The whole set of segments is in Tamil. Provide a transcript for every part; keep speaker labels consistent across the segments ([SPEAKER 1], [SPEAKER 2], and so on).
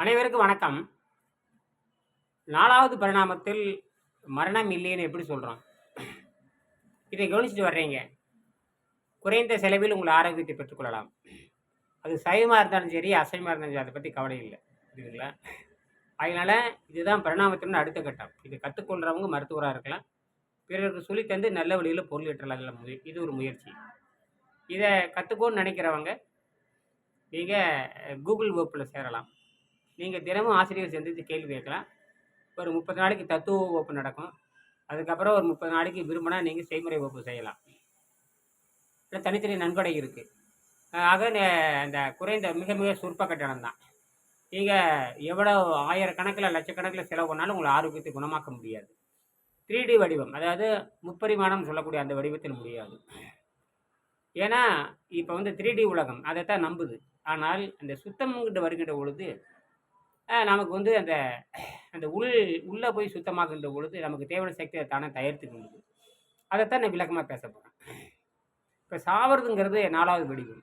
[SPEAKER 1] அனைவருக்கும் வணக்கம். நாலாவது பரிணாமத்தில் மரணம் இல்லைன்னு எப்படி சொல்கிறோம் இதை கவனிச்சுட்டு வர்றீங்க. குறைந்த செலவில் உங்கள் ஆரோக்கியத்தை பெற்றுக்கொள்ளலாம். அது சைவமாக இருந்தாலும் சரி அசைவமாக இருந்தாலும் சரி அதை பற்றி கவலை இல்லை. புரியுதுங்களா? அதனால் இதுதான் பரிணாமத்தின் அடுத்த கட்டம். இது கற்றுக்கொள்கிறவங்க மருத்துவராக இருக்கலாம். பிறருக்கு சொல்லி தந்து நல்ல வழியில் பொருள் ஈட்டலாம் முய இது ஒரு முயற்சி. இதை கற்றுக்கோன்னு நினைக்கிறவங்க நீங்கள் கூகுள் வகுப்பில் சேரலாம். நீங்கள் தினமும் ஆசிரியர் சந்தித்து கேள்வி கேட்கலாம். ஒரு முப்பது நாளைக்கு தத்துவ வகுப்பு நடக்கும். அதுக்கப்புறம் ஒரு முப்பது நாளைக்கு விரும்பினா நீங்கள் செய்முறை வகுப்பு செய்யலாம். இல்லை தனித்தனி நன்கொடை இருக்குது ஆக அந்த குறைந்த மிக மிக சுருப்ப கட்டணம் தான். நீங்கள் எவ்வளோ ஆயிரக்கணக்கில் லட்சக்கணக்கில் செலவு பண்ணாலும் உங்களை ஆரோக்கியத்தை குணமாக்க முடியாது. த்ரீ டி வடிவம் அதாவது முப்பரிமாணம் சொல்லக்கூடிய அந்த வடிவத்தில் முடியாது. ஏன்னா இப்போ வந்து த்ரீ டி உலகம் அதைத்தான் நம்புது. ஆனால் அந்த சுத்தம்கிட்ட வருகின்ற பொழுது நமக்கு வந்து அந்த அந்த உள் உள்ளே போய் சுத்தமாகின்ற பொழுது நமக்கு தேவையான சக்தி அதை தானே தயாரித்துக்கின்றது அதைத்தான் நான் விளக்கமாக பேச போகிறேன் இப்போ சாவறதுங்கிறது நாலாவது வடிவம்.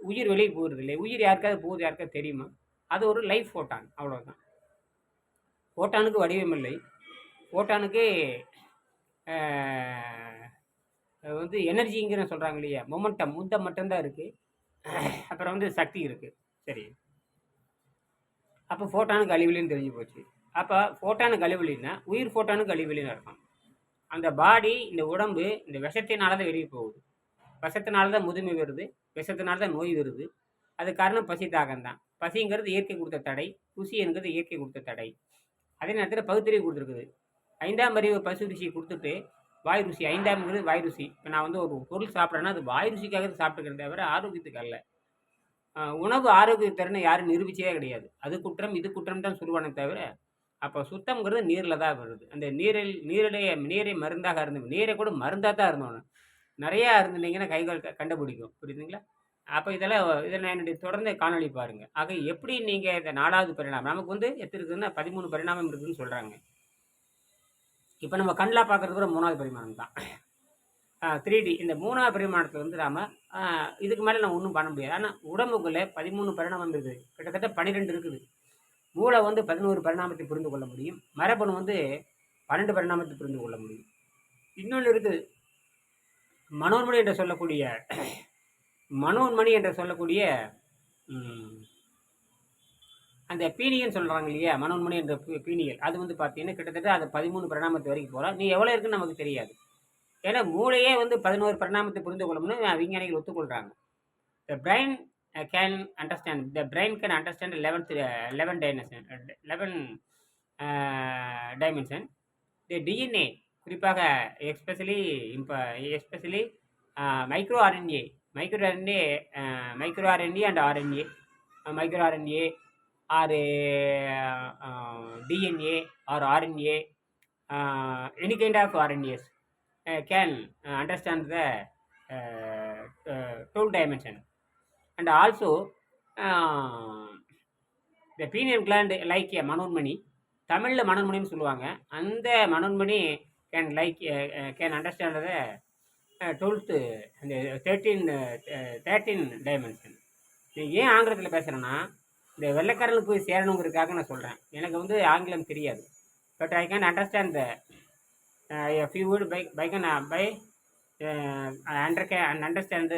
[SPEAKER 1] உயிர் வெளியே போகிறது இல்லை உயிர் யாருக்காவது போகுது யாருக்காவது தெரியுமா? அது ஒரு லைஃப் ஃபோட்டான் அவ்வளோதான் ஃபோட்டானுக்கு வடிவம் இல்லை. ஃபோட்டானுக்கு வந்து எனர்ஜிங்கிற சொல்கிறாங்க இல்லையா? மொமெண்டம் முந்த மட்டும்தான் இருக்குது அப்புறம் வந்து சக்தி இருக்குது சரி. அப்போ ஃபோட்டானுக்கு கழிவுலின்னு தெரிஞ்சு போச்சு. அப்போ ஃபோட்டானுக்கு கழிவுலின்னா உயிர் ஃபோட்டானுக்கு கழிவுலின்னு இருக்கும் அந்த பாடி இந்த உடம்பு இந்த விஷத்தினால தான் வெளியே போகுது. விஷத்தினால தான் முதுமை வருது விஷத்தினால தான் நோய் வருது. அது காரணம் பசி தாகம் தான் பசிங்கிறது இயற்கை கொடுத்த தடை ருசி என்கிறது இயற்கை கொடுத்த தடை. அதே நேரத்தில் பகுத்தறிவு கொடுத்துருக்குது. ஐந்தாம் அறிவு பசு ருசி கொடுத்துட்டு வாய் ருசி ஐந்தாம்ங்கிறது வாய் ருசி. இப்போ நான் வந்து ஒரு பொருள் சாப்பிட்றேன்னா அது வாய் ருசிக்காக சாப்பிட்டுக்கிறேன் தவிர ஆரோக்கியத்துக்கு அல்ல. உணவு ஆரோக்கிய திறனை யாரும் நிரூபிச்சதே கிடையாது. அது குற்றம் இது குற்றம் தான் சொல்லுவானே தவிர அப்போ சுத்தம்ங்கிறது நீரில் தான் வருது. அந்த நீரில் நீரிலே நீரை மருந்தாக இருந்து நீரை கூட மருந்தாக தான் இருந்தோம் நிறையா இருந்துட்டீங்கன்னா கைகள் க- கண்டுபிடிக்கும். புரியுதுங்களா? அப்போ இதெல்லாம் இதில் என்னுடைய தொடர்ந்து காணொளி பாருங்கள் ஆக எப்படி நீங்கள் இந்த நாலாவது பரிணாமம் நமக்கு வந்து எத்தனை இருக்குதுன்னா பதிமூணு பரிணாமம் இருக்குதுன்னு சொல்கிறாங்க இப்போ நம்ம கண்ணில் பார்க்குறது கூட மூணாவது பரிமாணம் தான். த்ரீ டி இந்த மூணாவது பரிமாணத்தில் வந்து நாம் இதுக்கு மேலே நம்ம ஒன்றும் பண்ண முடியாது. ஆனால் உடம்புக்குள்ளே பதிமூணு பரிணாமம் இருக்குது. கிட்டத்தட்ட பன்னிரெண்டு இருக்குது. மூளை வந்து பதினோரு பரிணாமத்தை புரிந்து கொள்ள முடியும். மரபணு வந்து பன்னெண்டு பரிணாமத்தை புரிந்து கொள்ள முடியும். இன்னொன்று இருக்குது. மனோன்மணி என்று சொல்லக்கூடிய மனோன்மணி என்று சொல்லக்கூடிய அந்த பீனியன் சொல்கிறாங்க இல்லையா? மனோன்மணி என்ற பீ- பீனியல். அது வந்து பார்த்தீங்கன்னா கிட்டத்தட்ட அது பதிமூணு பரிணாமத்து வரைக்கும் போகிறோம் நீ எவ்வளோ இருக்குன்னு நமக்கு தெரியாது. ஏன்னா மூளையே வந்து பதினோரு பரிணாமத்தை புரிந்து கொள்ளணும்னு விஞ்ஞானிகள் ஒத்துக்கொள்கிறாங்க the brain can understand the brain can understand eleventh eleven dimension eleven dimension the DNA குறிப்பாக எஸ்பெஷலி இப்போ especially micro RNA micro RNA micro RNA and RNA micro RNA or DNA or RNA any kind of RNAs can understand the two dimension and also the pineal gland like a Manonmani தமிழில் மனோன்மணின்னு சொல்லுவாங்க. அந்த Manonmani can like can understand the twelfth அந்த தேர்ட்டீன் தேர்ட்டீன் டைமென்ஷன் நீங்கள் ஏன் ஆங்கிலத்தில் பேசுகிறேன்னா இந்த வெள்ளைக்காரனுக்கு போய் சேரணுங்கிறதுக்காக நான் சொல்கிறேன் எனக்கு வந்து ஆங்கிலம் தெரியாது. But I can understand the few word by by can by under K and understand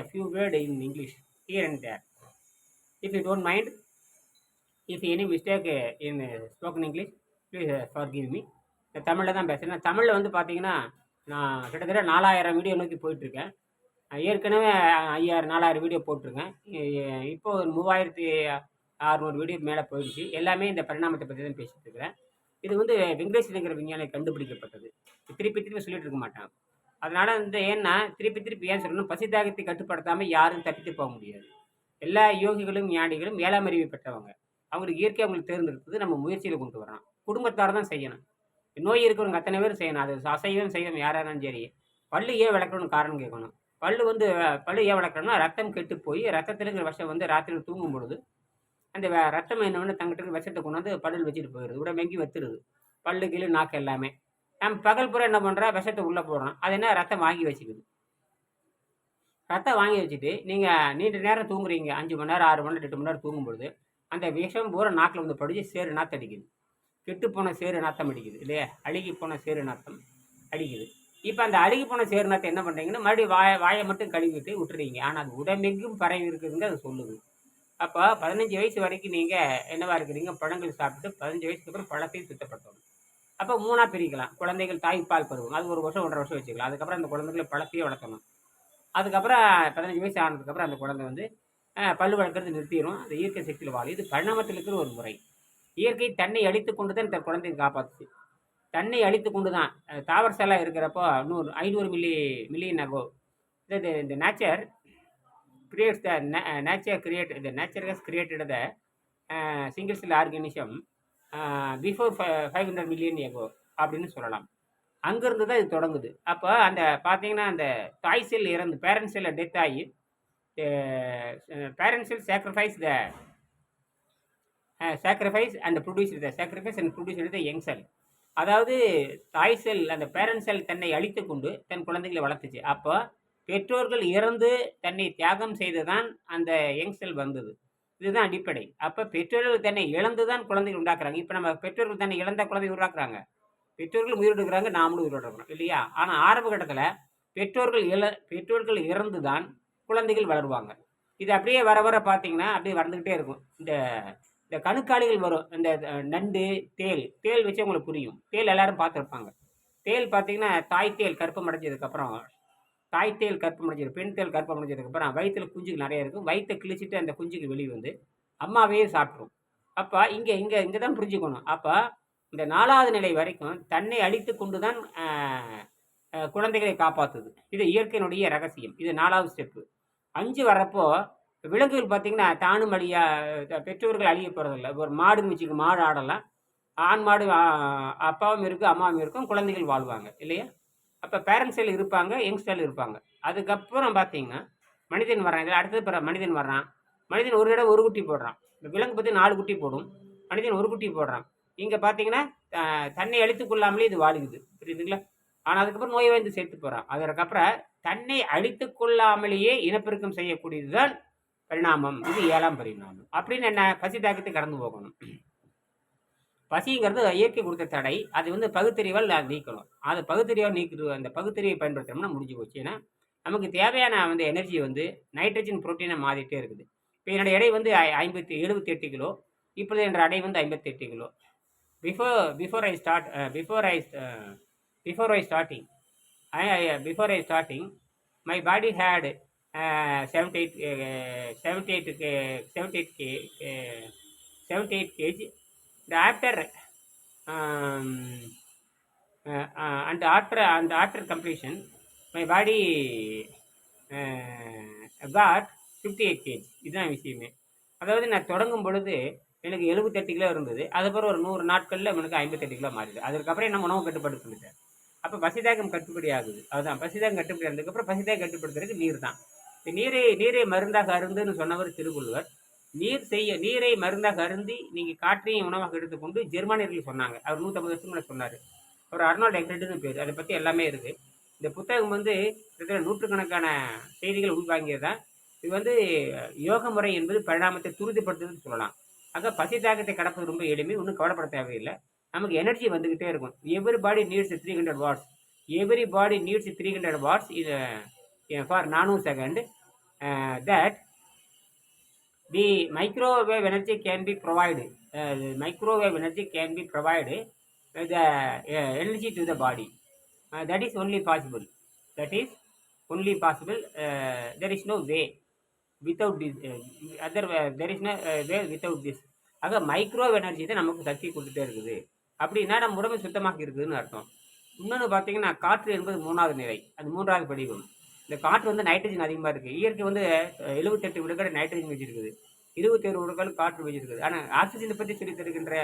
[SPEAKER 1] a few word in English. Here and there. If you don't mind, if any mistake uh, in uh, spoken English, please uh, forgive நான் தமிழில் தான் பேசுகிறேன் தமிழில் வந்து பார்த்தீங்கன்னா நான் கிட்டத்தட்ட நாலாயிரம் வீடியோ நோக்கி போயிட்டுருக்கேன். ஏற்கனவே ஐயாயிரம் நாலாயிரம் வீடியோ போட்டிருக்கேன். இப்போ ஒரு மூவாயிரத்தி அறுநூறு வீடியோ மேலே போயிடுச்சு. எல்லாமே இந்த பரிணாமத்தை பற்றி தான் பேசிகிட்டு இருக்கிறேன். இது வந்து வெங்கடேசனுங்கிற விஞ்ஞானி கண்டுபிடிக்கப்பட்டது. திருப்பி திருப்பி சொல்லிட்டு இருக்க மாட்டான். அதனால் வந்து ஏன்னா திருப்பி திருப்பி ஏன் சொல்லணும்? பசி தாகத்தை கட்டுப்படுத்தாமல் யாரும் தப்பித்து போக முடியாது. எல்லா யோகிகளும் ஞானிகளும் ஏழாம் அறிவு பெற்றவங்க. அவங்களுக்கு இயற்கை அவங்களுக்கு தேர்ந்தெடுத்தது நம்ம முயற்சியில் கொண்டு வரணும் குடும்பத்தார் தான் செய்யணும். நோய் இருக்கிறவங்க அத்தனை பேர் செய்யணும். அது அசைவம் செய்யணும். யாராக சரி. பல்லு ஏன் விளக்கணும்னு காரணம் கேட்கணும். பல்லு வந்து பல்லு ஏன் விளக்கணும்னா ரத்தம் கெட்டு போய் ரத்தத்தில் இருக்கிற விஷம் வந்து ராத்திரி தூங்கும் பொழுது அந்த ரத்தம் என்னவென்னு தங்கிட்ட விஷத்தை கொண்டு வந்து பல்லில் வச்சுட்டு போயிடுது. உடம்பு எங்கேயும் வத்துருது. பல்லு கீழே நாக்கு எல்லாமே. நம்ம பகல் பூரா என்ன பண்ணுறா விஷத்தை உள்ளே போடுறோம் அது என்ன? ரத்தம் வாங்கி வச்சுக்குது. ரத்தம் வாங்கி வச்சுட்டு நீங்கள் நீண்ட நேரம் தூங்குறீங்க. அஞ்சு மணி நேரம் ஆறு மணி நேரம் எட்டு மணி நேரம் தூங்கும்பொழுது அந்த விஷம் பூரா நாக்கில் வந்து படிச்சு சேறு நாத்தம் அடிக்குது. கெட்டு போன சேறு நாத்தம் அடிக்குது இல்லையா? அழுகி போன சேறு நாத்தம் அடிக்குது. இப்போ அந்த அழுகி போன சேறு நாத்தம் என்ன பண்ணுறீங்கன்னா மறுபடியும் வாய வாயை மட்டும் கழுவிட்டு விட்டுறீங்க. ஆனால் அது உடம்பெங்கும் பரவி இருக்குதுங்க அது சொல்லுது. அப்போ பதினஞ்சு வயசு வரைக்கும் நீங்கள் என்னவா இருக்கிறீங்க? பழங்கள் சாப்பிட்டு பதினஞ்சு வயசுக்கு அப்புறம் பழத்தையும் சுத்தப்படுத்தணும். அப்போ மூணாக பிரிக்கலாம். குழந்தைகள் தாய்ப்பால் பருவம். அது ஒரு வருஷம் ஒன்றரை வருஷம் வச்சுக்கலாம். அதுக்கப்புறம் அந்த குழந்தைகளை பழத்தையும் வளர்த்தணும். அதுக்கப்புறம் பதினஞ்சு வயசு ஆனதுக்கப்புறம் அந்த குழந்தை வந்து பல் வளர்க்குறது நிறுத்திடும் அந்த இயற்கை சக்தியில் வாழும். இது பரிணாமத்தில் இருக்கிற ஒரு முறை. இயற்கை தன்னை அழித்து கொண்டு தான் இந்த குழந்தையை காப்பாற்றுச்சு தன்னை அழித்து கொண்டு தான் தாவர செல்லாக இருக்கிறப்போ நூறு ஐநூறு மில்லி மில்லியன் அகோ இந்த இந்த nature creates the na- uh, nature create the nature has created the uh, single cell organism uh, before fi- 500 million ago அப்படின்னு சொல்லலாம். அங்கேருந்து தான் இது தொடங்குது. அப்போ அந்த பார்த்தீங்கன்னா அந்த தாய் செல் இறந்து பேரண்ட் செல்ல டெத் ஆகி parent cell sacrifice the sacrifice and produce the sacrifice and produce the young cell அதாவது தாய் செல் அந்த பேரண்ட் செல் தன்னை அழித்து கொண்டு தன் குழந்தைகளை வளர்த்துச்சு. அப்போ பெற்றோர்கள் இறந்து தன்னை தியாகம் செய்துதான் அந்த யங் வந்தது. இதுதான் அடிப்படை. அப்போ பெற்றோர்கள் தன்னை இழந்து தான் குழந்தைகள் உண்டாக்குறாங்க. இப்போ நம்ம பெற்றோர்கள் தன்னை இழந்த குழந்தை உருவாக்குறாங்க. பெற்றோர்கள் உயிரிடுக்கிறாங்க நாமளும் உயிரிடுறோம் இல்லையா? ஆனால் ஆரம்ப கட்டத்தில் பெற்றோர்கள் இழ பெற்றோர்கள் இறந்து தான் குழந்தைகள் வளருவாங்க. இது அப்படியே வர வர பார்த்தீங்கன்னா அப்படியே வளர்ந்துக்கிட்டே இருக்கும். இந்த இந்த கணுக்காளிகள் வரும். இந்த நண்டு தேல் தேல் வச்சு உங்களுக்கு புரியும். தேல் எல்லாரும் பார்த்துருப்பாங்க. தேல் பார்த்தீங்கன்னா தாய் தேல் கருப்பம் அடைஞ்சதுக்கப்புறம் தாய் தேல் கற்பம் அடைஞ்சது பெண் தேல் கற்பம் அடைஞ்சதுக்கப்புறம் வயிற்றில் குஞ்சுக்கு நிறைய இருக்கும். வயிற்றை கிழிச்சிட்டு அந்த குஞ்சுக்கு வெளியே வந்து அம்மாவையே சாப்பிட்ரும் அப்போ இங்கே இங்கே இங்கே தான் புரிஞ்சுக்கணும். அப்போ இந்த நாலாவது நிலை வரைக்கும் தன்னை அழித்து கொண்டு தான் குழந்தைகளை காப்பாற்றுது இது இயற்கையினுடைய ரகசியம். இது நாலாவது ஸ்டெப்பு அஞ்சு வரப்போ விலங்குகள் பார்த்திங்கன்னா தானும் அழியா பெற்றோர்கள் அழிய போகிறதில்ல ஒரு மாடுன்னு வச்சுக்க மாடு ஆடலாம். ஆண் மாடு அப்பாவும் இருக்கும் அம்மாவும் இருக்கும் குழந்தைகள் வாழ்வாங்க. இல்லையா? அப்போ பேரண்ட்ஸில் இருப்பாங்க யங்ஸ்டர் இருப்பாங்க. அதுக்கப்புறம் பார்த்தீங்கன்னா மனிதன் வர்றான். இதில் அடுத்தது பிற மனிதன் வர்றான். மனிதன் ஒரு தடவை ஒரு குட்டி போடுறான். இந்த விலங்கு பற்றி நாலு குட்டி போடும். மனிதன் ஒரு குட்டி போடுறான். இங்கே பார்த்தீங்கன்னா தன்னை அழித்துக்கொள்ளாமலே இது வாழுகுது. புரியுதுங்களா? ஆனால் அதுக்கப்புறம் நோய் வாய்ந்து சேர்த்து போகிறான் அதற்கப்புறம் தன்னை அழித்து கொள்ளாமலேயே இனப்பெருக்கம் செய்யக்கூடியது தான் பரிணாமம். இது ஏழாம் பரிணாமம். அப்படின்னு என்ன பசி தாக்கத்தை கடந்து போகணும். பசிங்கிறது இயற்கை கொடுத்த தடை. அது வந்து பகுத்தறிவால் நீக்கணும். அது பகுத்தறிவால் நீக்கிறது அந்த பகுத்தறிவை பயன்படுத்தினோம்னா முடிஞ்சு போச்சு. ஏன்னா நமக்கு தேவையான வந்து எனர்ஜி வந்து நைட்ரஜன் புரோட்டீனை மாறிட்டே இருக்குது. இப்போ என்னோடய எடை வந்து ஐ- ஐம்பத்தி எழுபத்தி எட்டு கிலோ. இப்பொழுது என்ற எடை வந்து ஐம்பத்தி எட்டு kilo before before I start before I before I starting before I starting my body had seventy eight seventy eight seventy eight K seventy eight KG the after um, uh, uh, and after and after completion my body uh, got 58 kg. இதுதான் விஷயமே. அதாவது நான் தொடங்கும் பொழுது எனக்கு எழுபத்தெட்டு கிலோ இருந்தது. அதுக்கப்புறம் ஒரு நூறு நாட்களில் எனக்கு ஐம்பத்தெட்டு கிலோ மாறிடுது. அதுக்கப்புறம் என்ன உணவு கட்டுப்பாடு பண்ணிட்டேன் அப்போ பசிதாகம் கட்டுப்படி ஆகுது. அதுதான் பசிதாகம் கட்டுப்படி ஆனதுக்கப்புறம் பசிதாகம் கட்டுப்படுத்துறதுக்கு நீர் தான் நீரை நீரை மருந்தாக அருந்துன்னு சொன்னவர் திருவள்ளுவர். நீர் செய்ய நீரை மருந்தாக அருந்தி நீங்கள் காற்றையும் உணவாக எடுத்துக்கொண்டு ஜெர்மானியர்கள் சொன்னாங்க. அவர் நூற்றம்பது வருஷம் முன்னாடி சொன்னார். அவர் அர்னால்ட் எக்ரெட்னு பேர். அதை பற்றி எல்லாமே இருக்குது இந்த புத்தகம் வந்து கிட்டத்தட்ட நூற்றுக்கணக்கான செய்திகள் உள்வாங்கியது? தான் இது வந்து யோக முறை என்பது பரிணாமத்தை துரிதப்படுத்துதுன்னு சொல்லலாம். ஆக பசி தாக்கத்தை கடப்பது ரொம்ப எளிமை. ஒன்றும் கவலைப்பட தேவையில்லை. நமக்கு எனர்ஜி வந்துக்கிட்டே இருக்கும். Every body needs three hundred watts every body needs three hundred watts இது for nano second that the microwave energy can be provided uh, the microwave the microwave energy can be provide microwave energy can be provide the energy to the body that is only possible that is only possible there is no way without this other there is no way without this ஆக மைக்ரோவ் எனர்ஜி தான் நமக்கு சக்தி கொடுத்துட்டே இருக்குது அப்படின்னா நம்ம உடம்பு சுத்தமாக இருக்குதுன்னு அர்த்தம் இன்னொன்று பார்த்தீங்கன்னா காற்று என்பது மூணாவது நிலை அது மூன்றாவது படிவம் இந்த காற்று வந்து நைட்ரஜன் அதிகமாக இருக்குது இயற்கை வந்து எழுபத்தெட்டு விழுக்காடு நைட்ரஜன் வச்சிருக்குது. இருபத்தேழு விழுக்காடு காற்று வச்சிருக்குது. ஆனால் ஆக்சிஜனை பற்றி சொல்லித் தருகின்ற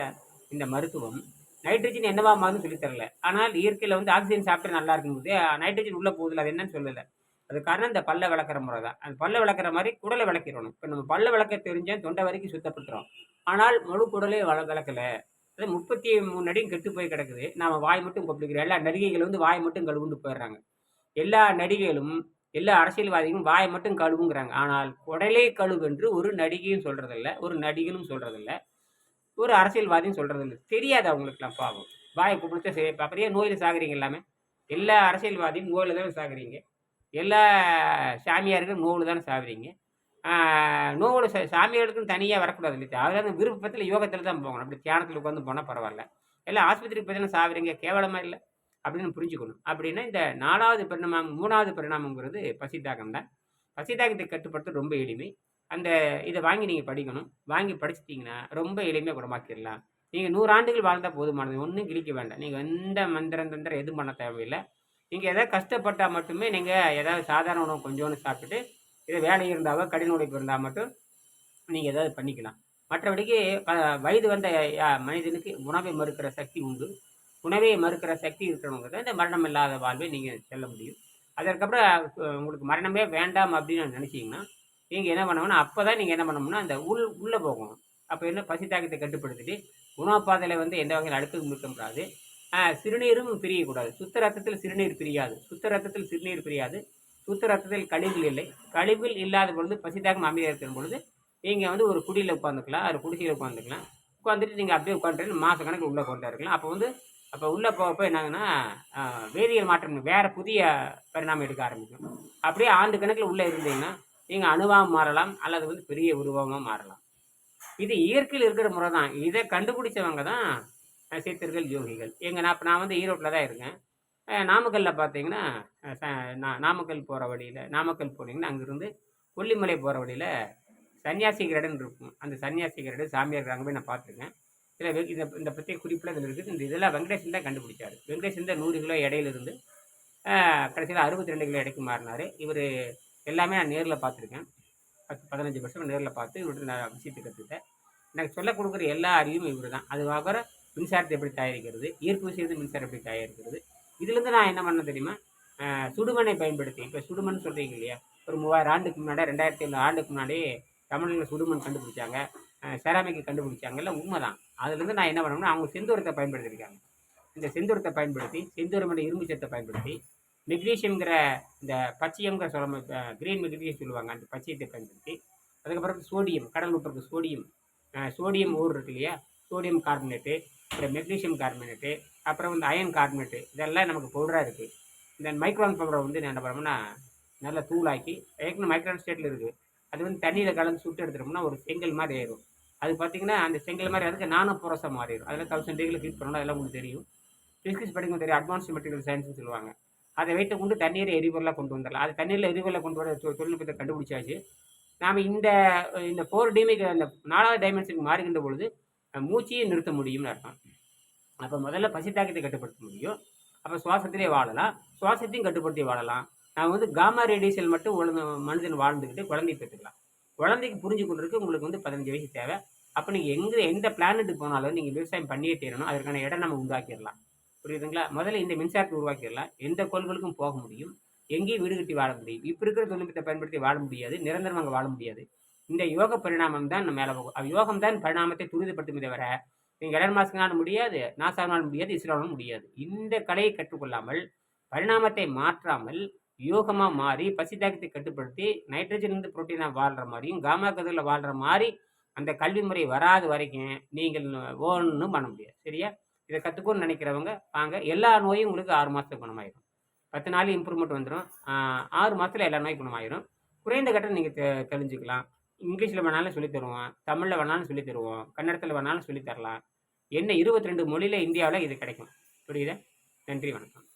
[SPEAKER 1] இந்த மருத்துவம் நைட்ரஜன் என்னவா மாறுன்னு சொல்லித் தரல. ஆனால் இயற்கையில் வந்து ஆக்சிஜன் சாப்பிட்டு நல்லா இருக்கும்போது நைட்ரஜன் உள்ளே போகுதுல அது என்னன்னு சொல்லலை. அது காரணம் இந்த பல்ல விளக்குற முறை தான். அந்த பல்ல விளக்குற மாதிரி குடலை விளக்கிடணும் இப்போ நம்ம பல்ல விளக்க தெரிஞ்சால் தொண்டை வரைக்கும் சுத்தப்படுத்துகிறோம் ஆனால் முழு குடலே வள விளக்கலை அது முப்பத்தி மூணு அடியும் கெட்டு போய் கிடக்குது. நாம வாய் மட்டும் கொப்பிடிக்கிறோம் எல்லா நடிகைகள் வந்து வாய் மட்டும் கழுவுண்டு போயிடுறாங்க. எல்லா நடிகைகளும் எல்லா அரசியல்வாதிகளும் வாயை மட்டும் கழுவுங்கிறாங்க. ஆனால் குடலே கழுவென்று ஒரு நடிகையும் சொல்கிறதில்ல ஒரு நடிகனும் சொல்கிறதில்ல ஒரு அரசியல்வாதியும் சொல்கிறதில்ல தெரியாது அவங்களுக்குலாம் பாவம். வாயை கும்பிடுச்சா சரி அப்படியே நோயில் சாகுறீங்க எல்லாமே. எல்லா அரசியல்வாதியும் நோயில் தானே சாகுறீங்க. எல்லா சாமியாருக்கும் நோவில் தானே சாகுறீங்க. நோவோட ச சாமியாருக்கும் தனியாக வரக்கூடாது இல்லையா? அதாவது விருப்பத்தில் யோகத்தில் தான் போகணும். அப்படி தியானத்தில் உட்காந்து போனால் பரவாயில்ல. எல்லாம் ஆஸ்பத்திரிக்கு பார்த்தீங்கன்னா சாகுறீங்க? கேவலமாக இல்லை. அப்படின்னு புரிஞ்சுக்கணும். அப்படின்னா இந்த நாலாவது பரிணாமம் மூணாவது பரிணாமங்கிறது பசித்தாகம் தான் பசித்தாகத்தை கட்டுப்படுத்த ரொம்ப எளிமை. அந்த இதை வாங்கி நீங்கள் படிக்கணும். வாங்கி படிச்சிட்டிங்கன்னா ரொம்ப எளிமையாக குணமாக்கிடலாம். நீங்கள் நூறு ஆண்டுகள் வாழ்ந்தால் போதுமானது. ஒன்றும் கிழிக்க வேண்டாம். நீங்கள் எந்த மந்திரம் தந்திரம் எதுவும் பண்ண தேவையில்லை. நீங்கள் எதாவது கஷ்டப்பட்டால் மட்டுமே நீங்கள் ஏதாவது சாதாரண உணவு கொஞ்சோன்னு சாப்பிட்டுட்டு இது வேலை இருந்தாவோ கடின உழைப்பு இருந்தால் மட்டும் நீங்கள் ஏதாவது பண்ணிக்கலாம். மற்றபடிக்கு வயது வந்த யா- மனிதனுக்கு உணவை மறுக்கிற சக்தி உண்டு. உணவை மறுக்கிற சக்தி இருக்கிறவங்க தான் இந்த மரணம் இல்லாத வாழ்வை நீங்கள் செல்ல முடியும். அதற்கப்புறம் உங்களுக்கு மரணமே வேண்டாம் அப்படின்னு நினச்சிங்கன்னா நீங்கள் என்ன பண்ணணும்னா அப்போ தான் நீங்கள் என்ன பண்ணணும்னா அந்த உள் உள்ளே போகணும். அப்போ என்ன பசி தாக்கத்தை கட்டுப்படுத்திட்டு உணவு பாதையில் வந்து எந்த வகையில் அடுக்கு இருக்கக்கூடாது சிறுநீரும் பிரியக்கூடாது சுத்த ரத்தத்தில் சிறுநீர் பிரியாது. சுத்த ரத்தத்தில் சிறுநீர் பிரியாது. சுத்த ரத்தத்தில் கழிவுகள் இல்லை. கழிவுகள் இல்லாத பொழுது பசிதாகம் அமைதியாக இருக்கிற பொழுது நீங்கள் வந்து ஒரு குடியில் உட்காந்துக்கலாம் ஒரு குடிசையில் உட்காந்துக்கலாம் உட்காந்துட்டு நீங்கள் அப்படியே உட்காந்துட்டு மாத கணக்கு உள்ளே கொண்டா இருக்கலாம். அப்போ வந்து அப்போ உள்ளே போக என்னாங்கன்னா என்னங்கன்னா வேதியியல் மாற்றம் வேறு புதிய பரிணாமம் எடுக்க ஆரம்பிக்கும். அப்படியே ஆண்டு கணக்கில் உள்ளே இருந்தீங்கன்னா நீங்கள் அணுவாக மாறலாம் அல்லது வந்து பெரிய உருவமாக மாறலாம். இது இயற்கையில் இருக்கிற முறை தான் இதை கண்டுபிடிச்சவங்க தான் சித்தர்கள் யோகிகள். எங்கள் நான் இப்போ நான் வந்து ஈரோட்டில் தான் இருக்கேன். அஹ், நாமக்கல்லில் பார்த்தீங்கன்னா ச- நாமக்கல் போகிற வழியில் நாமக்கல் போனீங்கன்னா அங்கேருந்து கொல்லிமலை போகிற வழியில் சன்னியாசி கிரடன் இருக்கும். அந்த சன்னியாசி கிரடு சாமியார் அங்கே போய் நான் பார்த்துருக்கேன் இதில் வெ- இந்த இந்த பற்றிய குறிப்பில் இதில் இருக்குது. இந்த இதெல்லாம் வெங்கடேசன் தான் கண்டுபிடிச்சார். வெங்கடேசன் தான் நூறு கிலோ இடையில இருந்து கடைசியில் அறுபத்தி ரெண்டு கிலோ இடைக்கு மாறினார். இவர் எல்லாமே நான் நேரில் பார்த்துருக்கேன். பத்து பதினஞ்சு வருஷம் நேரில் பார்த்து இவர்கிட்ட நான் விஷயத்தை கற்றுக்கிட்டேன் எனக்கு சொல்ல கொடுக்குற எல்லா அறிவும் இவர் தான். அது மின்சாரத்தை எப்படி தயாரிக்கிறது ஈர்ப்பு விஷயத்து மின்சாரம் எப்படி தயாரிக்கிறது இதுலேருந்து நான் என்ன பண்ண தெரியுமா? சுடுமனை பயன்படுத்தி இப்போ சுடுமண் சொல்கிறீங்க இல்லையா? ஒரு மூவாயிரம் ஆண்டுக்கு முன்னாடி ரெண்டாயிரத்தி ஐநூறு ஆண்டுக்கு முன்னாடி தமிழில் சுடுமண் கண்டுபிடிச்சாங்க. செராமிக்கை கண்டுபிடிச்சாங்க. உண்மைதான். உண்மை தான் அதுலேருந்து நான் என்ன பண்ணணும்னா அவங்க செந்தூரத்தை பயன்படுத்தியிருக்காங்க இந்த செந்தூரத்தை பயன்படுத்தி செந்தூரம் என்ற இரும்பு சத்தை பயன்படுத்தி மெக்னீஷியம்ங்கிற இந்த பச்சையம்ங்கிற சொல்ல கிரீன் மெக்னீஷியம் சொல்லுவாங்க. அந்த பச்சையத்தை பயன்படுத்தி அதுக்கப்புறம் சோடியம் கடல் உப்பு சோடியம் சோடியம் ஊர் இருக்கு இல்லையா? சோடியம் கார்பனேட்டு அப்புறம் மெக்னீஷியம் கார்பனேட்டு அப்புறம் வந்து அயன் கார்பனேட்டு இதெல்லாம் நமக்கு பவுடராக இருக்குது இந்த மைக்ரான் பவுடரை வந்து என்ன பண்ணோம்னா நல்லா தூளாக்கி ஏற்கனவே மைக்ரான் ஸ்டேட்டில் இருக்குது அது வந்து தண்ணியில் கலந்து சுட்டு எடுத்துட்டோம்னா ஒரு செங்கல் மாதிரி ஏறும் அது பார்த்தீங்கன்னா அந்த செங்கல் மாதிரி அதுக்கு நானும் புரசம் மாறிடும். அதில் தௌசண்ட் டிகிரியில் ஹீட் பண்ணணும் அதெல்லாம் உங்களுக்கு தெரியும். ஃபிசிக்ஸ் படிக்கும் தெரியும். அட்வான்ஸ் மெட்டீரியல் சயின்ஸ்னு சொல்லுவாங்க. அதை வைத்து கொண்டு தண்ணீரை எரிபொருளாக கொண்டு வந்துடலாம். அது தண்ணீரில் எரிபொருளாக கொண்டு வர தொழில்நுட்பத்தை கண்டுபிடிச்சாச்சு. நாம் இந்த இந்த ஃபோர் டைமிக்கு அந்த நாலாவது டைமென்ஷனுக்கு மாறுகின்ற பொழுது மூச்சையும் மூச்சையே நிறுத்த முடியும்னு அர்த்தம். அப்போ முதல்ல பசி தாக்கத்தை கட்டுப்படுத்த முடியும். அப்போ சுவாசத்திலே வாழலாம். சுவாசத்தையும் கட்டுப்படுத்தி வாழலாம். நான் வந்து காமா ரேடியேஷன் மட்டும் மனிதன் வாழ்ந்துக்கிட்டு குழந்தை பெற்றுக்கலாம். குழந்தைக்கு புரிஞ்சு கொண்டிருக்கு உங்களுக்கு வந்து பதினஞ்சு வயசு தேவை. அப்போ நீங்கள் எங்கே எந்த பிளானட்டுக்கு போனாலும் நீங்கள் விவசாயம் பண்ணியே தீரணும். அதற்கான இடம் நம்ம உண்டாக்கிடலாம். புரியுதுங்களா? முதல்ல இந்த மின்சாரத்தை உருவாக்கிடலாம். எந்த கோள்களுக்கும் போக முடியும். எங்கேயும் வீடு கட்டி வாழ முடியும். இப்போ இருக்கிற தொழில்நுட்பத்தை பயன்படுத்தி வாழ முடியாது. நிரந்தரம் அங்கே வாழ முடியாது. இந்த யோக பரிணாமம் தான் நம்ம மேலே போகும். அது யோகம் தான் பரிணாமத்தை துரிதப்படுத்துமே தவிர நீங்கள் எலன் மாஸ்க்னாலும் முடியாது நாசாவினாலும் முடியாது இஸ்ரோனாலும் முடியாது. இந்த கலையை கற்றுக்கொள்ளாமல் பரிணாமத்தை மாற்றாமல் யோகமாக மாறி பசி தாக்கத்தை கட்டுப்படுத்தி நைட்ரஜன் இருந்து புரோட்டீனாக வாழ்கிற மாதிரியும் காமா கதிரில் வாழ்கிற மாதிரி அந்த கல்வி முறை வராத வரைக்கும் நீங்கள் ஒன்றும் பண்ண முடியாது. சரியா? இதை கற்றுக்கணும்னு நினைக்கிறவங்க வாங்க. எல்லா நோயும் உங்களுக்கு ஆறு மாதத்துக்கு குணமாயிரும். பத்து நாள் இம்ப்ரூவ்மெண்ட் வந்துடும் ஆறு மாதத்தில் எல்லா நோயும் குணமாயிரும். குறைந்த கட்டம் நீங்கள் தெ தெரிஞ்சுக்கலாம். இங்கிலீஷில் வேணாலும் சொல்லித் தருவோம். தமிழில் வேணாலும் சொல்லித் தருவோம். கன்னடத்தில் வேணாலும் சொல்லி தரலாம். என்ன இருபத்தி ரெண்டு மொழியில் இந்தியாவில் இது கிடைக்கும். புரியுதா? நன்றி வணக்கம்.